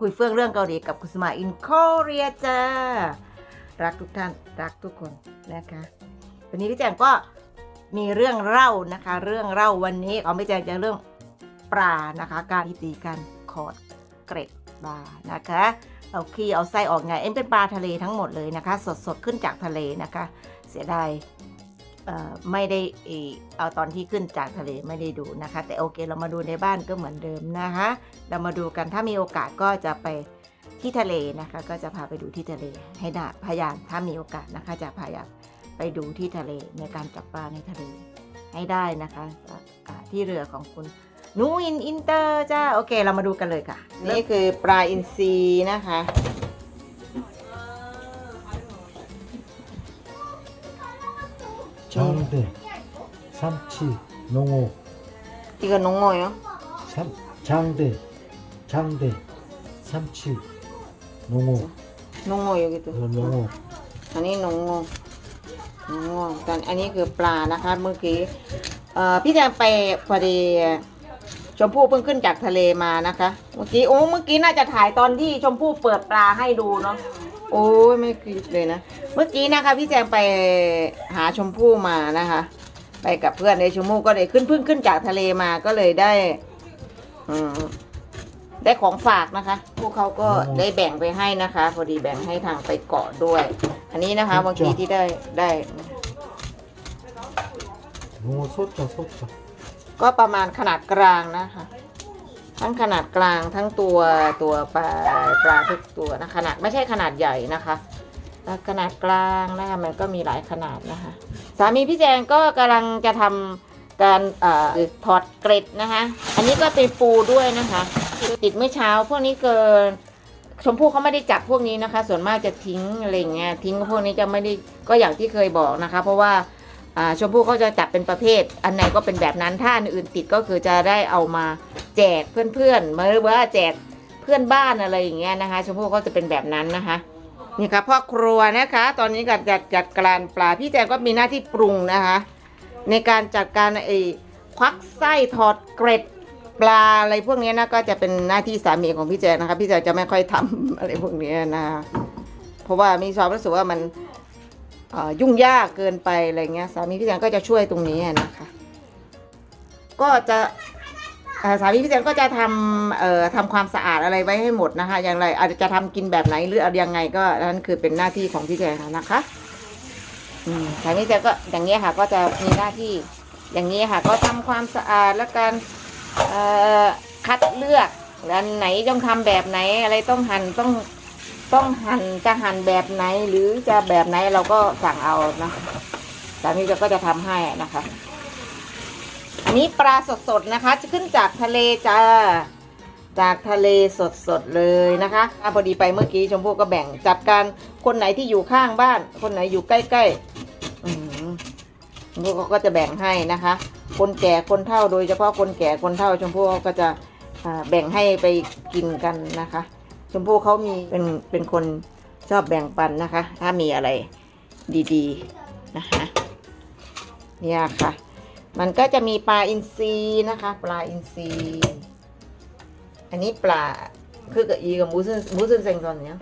คุยเฟื่องเรื่องเกาหลีกับคุณสมาอินโคเรียจ้ารักทุกท่านรักทุกคนนะคะ วันนี้พี่แจงก็มีเรื่องเล่านะคะ เรื่องเล่าวันนี้เอาไม่แจงจะเรื่องปลานะคะ การยีตีกันขอดเกร็ดปลานะคะเอาขี้เอาไส้ออกไงเอ็มเป็นปลาทะเลทั้งหมดเลยนะคะ สดสดๆขึ้นจากทะเลนะคะ เสียดาย ไม่ได้เอาตอนที่ขึ้นจากทะเลไม่ได้ดูนะคะ แต่โอเคเรามาดูในบ้านก็เหมือนเดิมนะคะ เรามาดูกันถ้ามีโอกาสก็จะไปที่ทะเลนะคะ ก็จะพาไปดูที่ทะเลให้ได้พยายามถ้ามีโอกาสนะคะจะพยายามไปดูที่ทะเลในการจับปลาในทะเลให้ได้นะคะที่เรือของคุณนูอินอินเตอร์จ้าโอเค เรามาดูกันเลยค่ะ นี่คือปลาอินทรีนะคะ 장대, 삼치, 농어, 이거 농어요? 삼, 장대, 장대, 삼치, 농어, 농어 여기도. 어, 농어. อันนี้นงงนงงแต่อันนี้คือปลานะคะ เมื่อกี้เอ่อพี่แจงไปพอดีชมพู่เพิ่งขึ้นจากทะเลมานะคะ เมื่อกี้โอ้เมื่อกี้น่าจะถ่ายตอนที่ชมพู่เปิดปลาให้ดูเนาะ โอ้ยไม่คิดเลยนะ เมื่อกี้นะคะ พี่แจงไปหาชมพู่มานะคะ ไปกับเพื่อนในชมพู่ก็เลยขึ้นพึ่งขึ้นจากทะเลมาก็เลยได้ อืได้ของฝากนะคะ พวกเขาก็ได้แบ่งไปให้นะคะ พอดีแบ่งให้ทางไปเกาะด้วย อันนี้นะคะเมื่อกี้ที่ได้ได้โอ้สดそっะสุっちะก็ประมาณขนาดกลางนะคะ ทั้งขนาดกลางทั้งตัวตัวปลาปลาทุกตัวนะขนาดไม่ใช่ขนาดใหญ่นะคะแล้วขนาดกลางนะคะมันก็มีหลายขนาดนะคะสามีพี่แจงก็กำลังจะทำการเอ่อถอดเกร็ดนะคะ อันนี้ก็เป็นปูด้วยนะคะ ติดเมื่อเช้าพวกนี้เกินชมพู่เขาไม่ได้จับพวกนี้นะคะ ส่วนมากจะทิ้งอะไรเงี้ยทิ้งพวกนี้จะไม่ได้ก็อย่างที่เคยบอกนะคะ เพราะว่า ชมพู่เขาจะจับเป็นประเภท อันไหนก็เป็นแบบนั้นถ้าอันอื่นติดก็คือจะได้เอามาแจกเพื่อนๆมาหรือว่าแจกเพื่อนบ้านอะไรอย่างเงี้ยนะคะ ชมพู่ก็จะเป็นแบบนั้นนะคะนี่ค่ะพ่อครัวนะคะ ตอนนี้ก็จัดจัดการปลาพี่แจงก็มีหน้าที่ปรุงนะคะ ในการจัดการไอ้ควักไส้ถอดเกร็ดปลาอะไรพวกนี้นะก็จะเป็นหน้าที่สามีของพี่แจงนะคะ พี่แจงจะไม่ค่อยทำอะไรพวกนี้นะคะเพราะว่ามีความรู้สึกว่ามัน ยุ่งยากเกินไปอะไรเงี้ยสามีพี่แจงก็จะช่วยตรงนี้นะคะ ก็จะสามีพี่แจงก็จะทำเอ่อทำความสะอาดอะไรไว้ให้หมดนะคะ อย่างไรอาจจะทำกินแบบไหนหรืออะไรยังไงก็นั่นคือเป็นหน้าที่ของพี่แจงนะคะสามีพี่แจงก็อย่างเงี้ยค่ะก็จะมีหน้าที่อย่างนี้ค่ะ ก็ทำความสะอาดและการเอ่อคัดเลือกอันไหนต้องทำแบบไหนอะไรต้องหั่นต้อง ต้องหั่นจะหั่นแบบไหนหรือจะแบบไหนเราก็สั่งเอานะสามีก็จะทำให้นะคะ อันนี้ปลาสดๆนะคะ จะขึ้นจากทะเลจ้าจากทะเลสดๆเลยนะคะพอดีไปเมื่อกี้ชมพู่ก็แบ่งจัดการคนไหนที่อยู่ข้างบ้าน คนไหนอยู่ใกล้ๆชมพู่ก็จะแบ่งให้นะคะ คนแก่คนเฒ่าโดยเฉพาะคนแก่คนเฒ่าชมพู่ก็จะแบ่งให้ไปกินกันนะคะ ชมพู่เขามีเป็นเป็นคนชอบแบ่งปันนะคะ ถ้ามีอะไรดีๆนะคะเนี่ยค่ะ มันก็จะมีปลาอินทรีนะคะ ปลาอินทรีอันนี้ปลาคือกับอีกับมูซึนมูซึนเซงซอนเนี่ย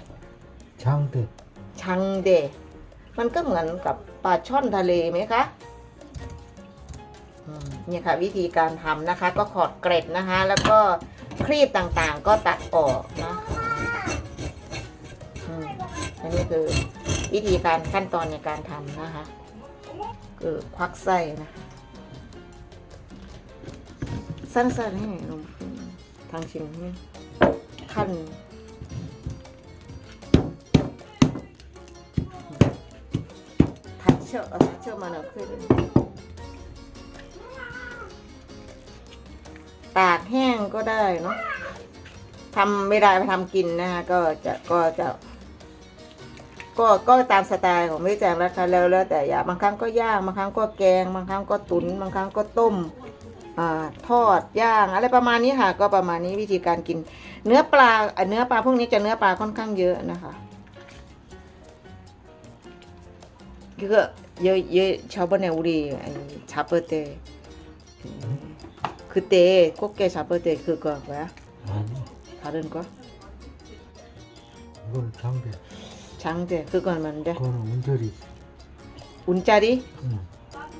장 대, ชังเดมันก็เหมือนกับปลาช่อนทะเลไหมคะอืมเนี่ยค่ะวิธีการทำนะคะ ก็ขอดเกร็ดนะคะ แล้วก็ครีบต่างๆ ก็ตัดออกนะ คือวิธีการขั้นตอนในการทำนะคะ คือควักไส้นะสั้นๆให้หนูทางชิ้นนี้ขั้นทัดเชือกเอาทัดเชือกมาหน่อยขึ้นตากแห้งก็ได้เนาะทำไม่ได้ไปทำกินนะคะก็จะก็จะ ก็ก็ตามสไตล์ของพี่แจงแล้วค่ะแล้วแล้วแต่อยากบางครั้งก็ย่างบางครั้งก็แกง บางครั้งก็ตุนบางครั้งก็ต้มอ่าทอดย่างอะไรประมาณนี้ค่ะ ก็ประมาณนี้วิธีการกิน เนื้อปลาอ่ะเนื้อปลาพวกนี้จะเนื้อปลาค่อนข้างเยอะนะคะ 그거 여, 여 저번에 우리 아니, 잡을 때 그때 꽃게 잡을 때 그거 뭐야? 아니, 다른 거? 이건 장대 ช่างเด็คือก่อนมันเด้ 그거는 운절이 อุ่นใจดิ 응.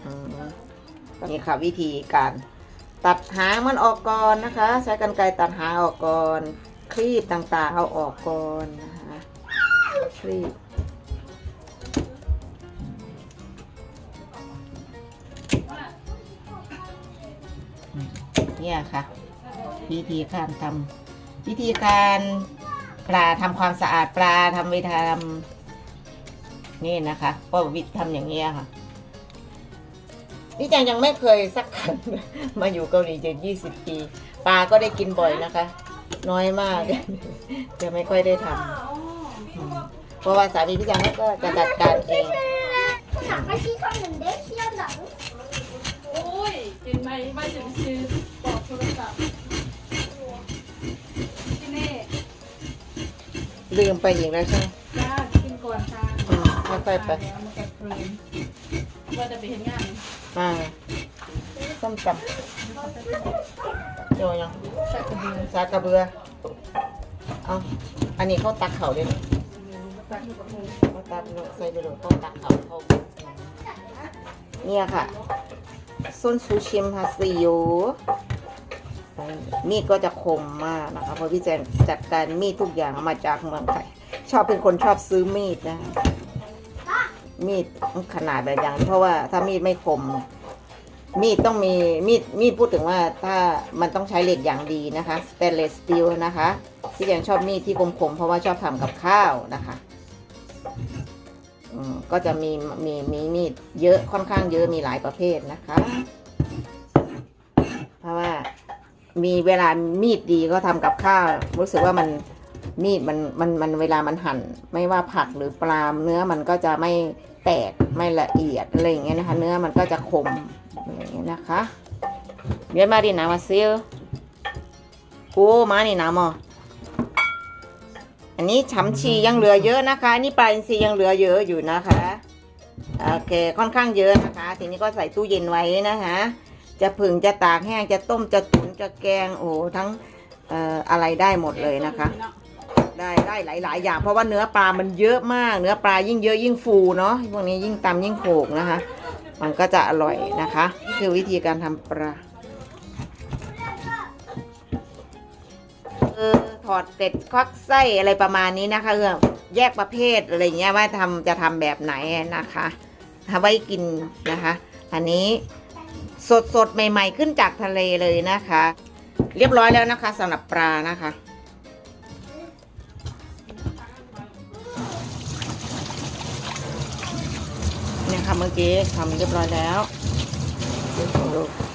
อืมนี่ค่ะวิธีการตัดหางมันออกก่อนนะคะ ใช้กรรไกรตัดหางออกก่อนครีบต่างๆ เอาออกก่อนนะคะครีบเนี่ยค่ะ วิธีการทำวิธีการ ปลาทำความสะอาดปลาทำวิธีทำนี่นะคะก็วิธีทำอย่างเงี้ยค่ะพี่จังยังไม่เคยสักครั้งมาอยู่เกาหลีจะยี่สิบปี ปลาก็ได้กินบ่อยนะคะ น้อยมากจะไม่ค่อยได้ทำอืมเพราะว่าสามีพี่จังก็จะจัดการเองถังไม่ชี้ทำหนึ่งเด็กเชี่ยวหนังโอ้ยกินไหมไม่ถึงซื้อปลอกโทรศัพท์ที่ ลืมไปอีกแล้วใช่ไหมจ้ากินก่อนค่ะอืมค่อยๆไปแล้วมันแกะเพลินว่าจะไปเห็นงานมาส้มตำโยยังใส่กระเบือซากระเบือ เอาอันนี้เขาตักเขาด้วยนะตักอยู่กับมือเขาตักลงใส่ไปเลยเขาตักเขาเขาเนี่ยค่ะส้นซูชิมฮาซิโย มีดก็จะคมมากนะคะเพราะพี่แจงจัดการมีดทุกอย่างมาจากเมืองไทยชอบเป็นคนชอบซื้อมีดนะมีดขนาดแบบอย่าง เพราะว่าถ้ามีดไม่คม มีดต้องมีมีดมีดพูดถึงว่าถ้ามันต้องใช้เหล็กอย่างดีนะคะ stainless steel นะคะพี่แจงชอบมีดที่คมๆเพราะว่าชอบทำกับข้าวนะคะก็จะมีมีมีมีดเยอะค่อนข้างเยอะมีหลายประเภทนะคะ เพราะว่า มีเวลามีดดีก็ทำกับข้าวรู้สึกว่ามันมีดมันมันมันเวลามันหั่น ไม่ว่าผักหรือปลาเนื้อมันก็จะไม่แตกไม่ละเอียดอะไรอย่างเงี้ยนะคะ เนื้อมันก็จะคมอะไรอย่างเงี้ยนะคะเดี๋ยวมาดินามาซิลโอ้มานี่นะมออันนี้ฉำชียังเหลือเยอะนะคะนนี่ปลาอินทรียังเหลือเยอะอยู่นะคะโอเคค่อนข้างเยอะนะคะ ทีนี้ก็ใส่ตู้เย็นไว้นะคะ จะผึ่งจะตากแห้งจะต้มจะตุ๋นจะแกงโอ้โหทั้งเอ่ออะไรได้หมดเลยนะคะ ได้ได้หลาย ๆ อย่าง เพราะว่าเนื้อปลามันเยอะมาก เนื้อปลายิ่งเยอะยิ่งฟูเนาะพวกนี้ยิ่งตำยิ่งโขกนะคะ มันก็จะอร่อยนะคะนี่คือวิธีการทำปลาเออถอดเกล็ดควักไส้อะไรประมาณนี้นะคะเออแยกประเภทอะไรเงี้ยว่าทำจะทำแบบไหนนะคะเอาไว้กินนะคะ อันนี้ สดสดใหม่ ๆ ขึ้นจากทะเลเลยนะคะ เรียบร้อยแล้วนะคะสำหรับปลานะคะเนี่ยค่ะเมื่อกี้ทำเรียบร้อยแล้ว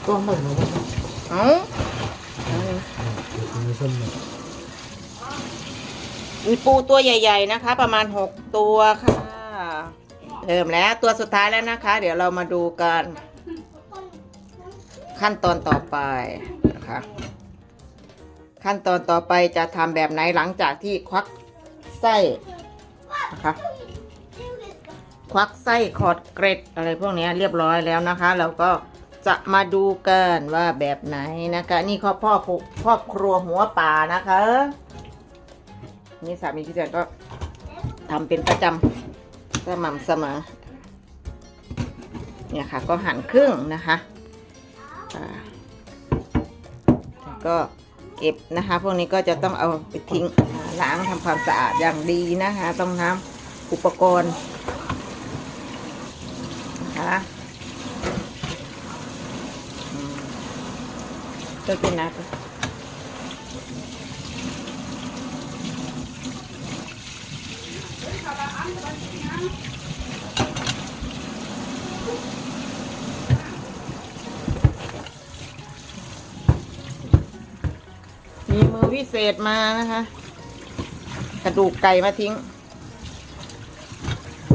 ตัวหมึกเอ้ามีปูตัวใหญ่ ๆนะคะ ประมาณหกตัวค่ะเริ่มแล้วตัวสุดท้ายแล้วนะคะ เดี๋ยวเรามาดูกัน ขั้นตอนต่อไปนะคะขั้นตอนต่อไปจะทำแบบไหนหลังจากที่ควักไส้นะคะควักไส้ขอดเกร็ดอะไรพวกนี้เรียบร้อยแล้วนะคะ เราก็จะมาดูกันว่าแบบไหนนะคะ นี่ข้อพ่อครัวพ่อครัวหัวป่านะคะ นี่สามีพี่แจนก็ทำเป็นประจำสม่ำเสมอเนี่ยค่ะ ก็หั่นครึ่งนะคะ ก็เก็บนะคะ พวกนี้ก็จะต้องเอาไปทิ้งล้างทำความสะอาดอย่างดีนะคะ ต้องทำอุปกรณ์นะคะก็เป็นนะ มีมือวิเศษมานะคะ กระดูกไก่มาทิ้ง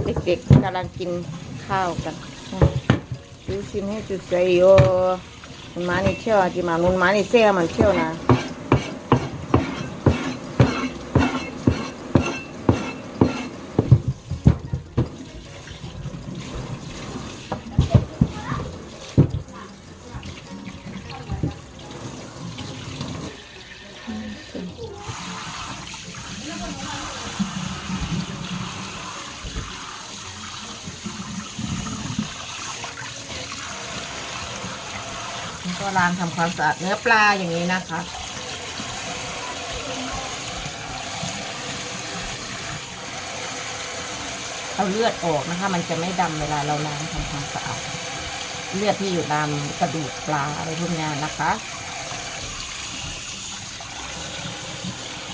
เด็กๆกำลังกินข้าวกันดูชิมให้จุดใจโยมันมาในเชี่ยวจิมานุนมาในเสียมันเชี่ยวนะ ก็ล้างทำความสะอาดเนื้อปลาอย่างนี้นะคะ เอาเลือดออกนะคะ มันจะไม่ดำเวลาเราล้างทำความสะอาด เลือดที่อยู่ตามกระดูกปลาอะไรพวกนี้นะคะ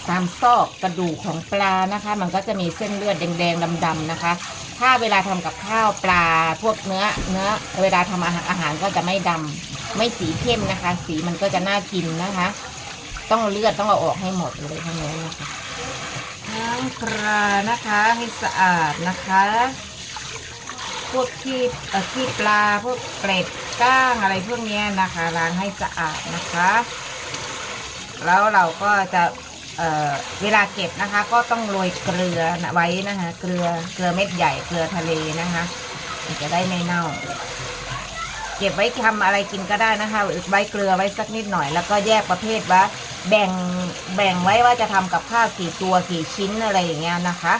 ตามซอกกระดูกของปลานะคะ มันก็จะมีเส้นเลือดแดงๆดำๆนะคะ ถ้าเวลาทำกับข้าวปลาพวกเนื้อเนื้อเวลาทำอาหารอาหารก็จะไม่ดำไม่สีเข้มนะคะ สีมันก็จะน่ากินนะคะ ต้องเอาเลือดต้องเอาออกให้หมดเลยทั้งนี้นะคะล้างปลานะคะให้สะอาดนะคะพวกขี้เอ่อขี้ปลาพวกเกล็ดก้างอะไรพวกนี้นะคะล้างให้สะอาดนะคะ แล้วเราก็จะ เเวลาเก็บนะคะ ก็ต้องโรยเกลือไว้นะคะ เกลือเกลือเม็ดใหญ่เกลือทะเลนะคะจะได้ไม่เน่า เก็บไว้ทำอะไรกินก็ได้นะคะไว้เกลือไว้สักนิดหน่อย แล้วก็แยกประเภทว่า แบ่งแบ่งไว้ว่าจะทำกับข้าวกี่ตัวกี่ชิ้นอะไรอย่างเงี้ยนะคะ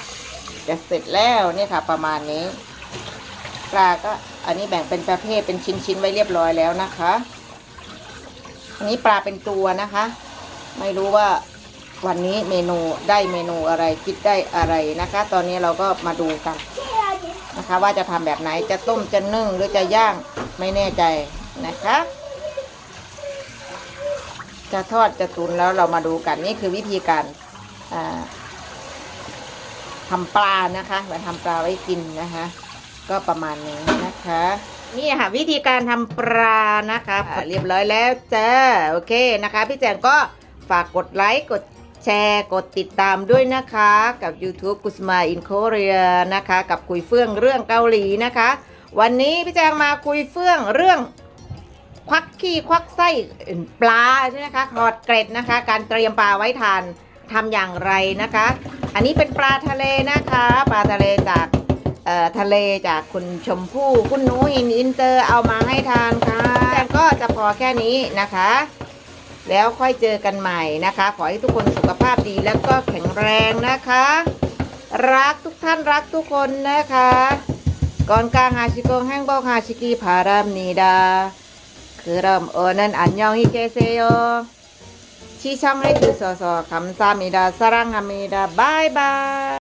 จะเสร็จแล้วเนี่ยค่ะ ประมาณนี้ปลาก็อันนี้แบ่งเป็นประเภทเป็นชิ้นๆไว้เรียบร้อยแล้วนะคะ อันนี้ปลาเป็นตัวนะคะ ไม่รู้ว่า วันนี้เมนูได้เมนูอะไรคิดได้อะไรนะคะ ตอนนี้เราก็มาดูกันนะคะ ว่าจะทำแบบไหนจะต้มจะนึ่งหรือจะย่างไม่แน่ใจนะคะ จะทอดจะตุนแล้วเรามาดูกันนี่คือวิธีการอ่าทำปลานะคะมาทำปลาไว้กินนะคะ ก็ประมาณนี้นะคะ นี่ค่ะวิธีการทำปลานะคะ เรียบร้อยแล้วจ้าโอเคนะคะ พี่แจงก็ฝากกดไลค์กด แชร์กดติดตามด้วยนะคะ กับ YouTube กุสมาอินโคเรียนะคะ กับคุยเฟื่องเรื่องเกาหลีนะคะ วันนี้พี่แจงมาคุยเฟื่องเรื่อง ควักขี้ควักไส้ปลาใช่ไหมคะถอดเกร็ดนะคะ การเตรียมปลาไว้ทานทำอย่างไรนะคะ อันนี้เป็นปลาทะเลนะคะ ปลาทะเลจากทะเลจากคุณชมพู่คุณหนูอินอินเตอร์เอามาให้ทานค่ะแต่ก็จะพอแค่นี้นะคะ แล้วค่อยเจอกันใหม่นะคะ ขอให้ทุกคนสุขภาพดีแล้วก็แข็งแรงนะคะ รักทุกท่านรักทุกคนนะคะก่อนกลางหาชิโกงแห้งบอกหาชิกีพารามนีดา คือรำโอนันอันยองอิเกเซโยชี้ช่องให้ดูสอสอคำซามิดาสร้างอเมดาบายบาย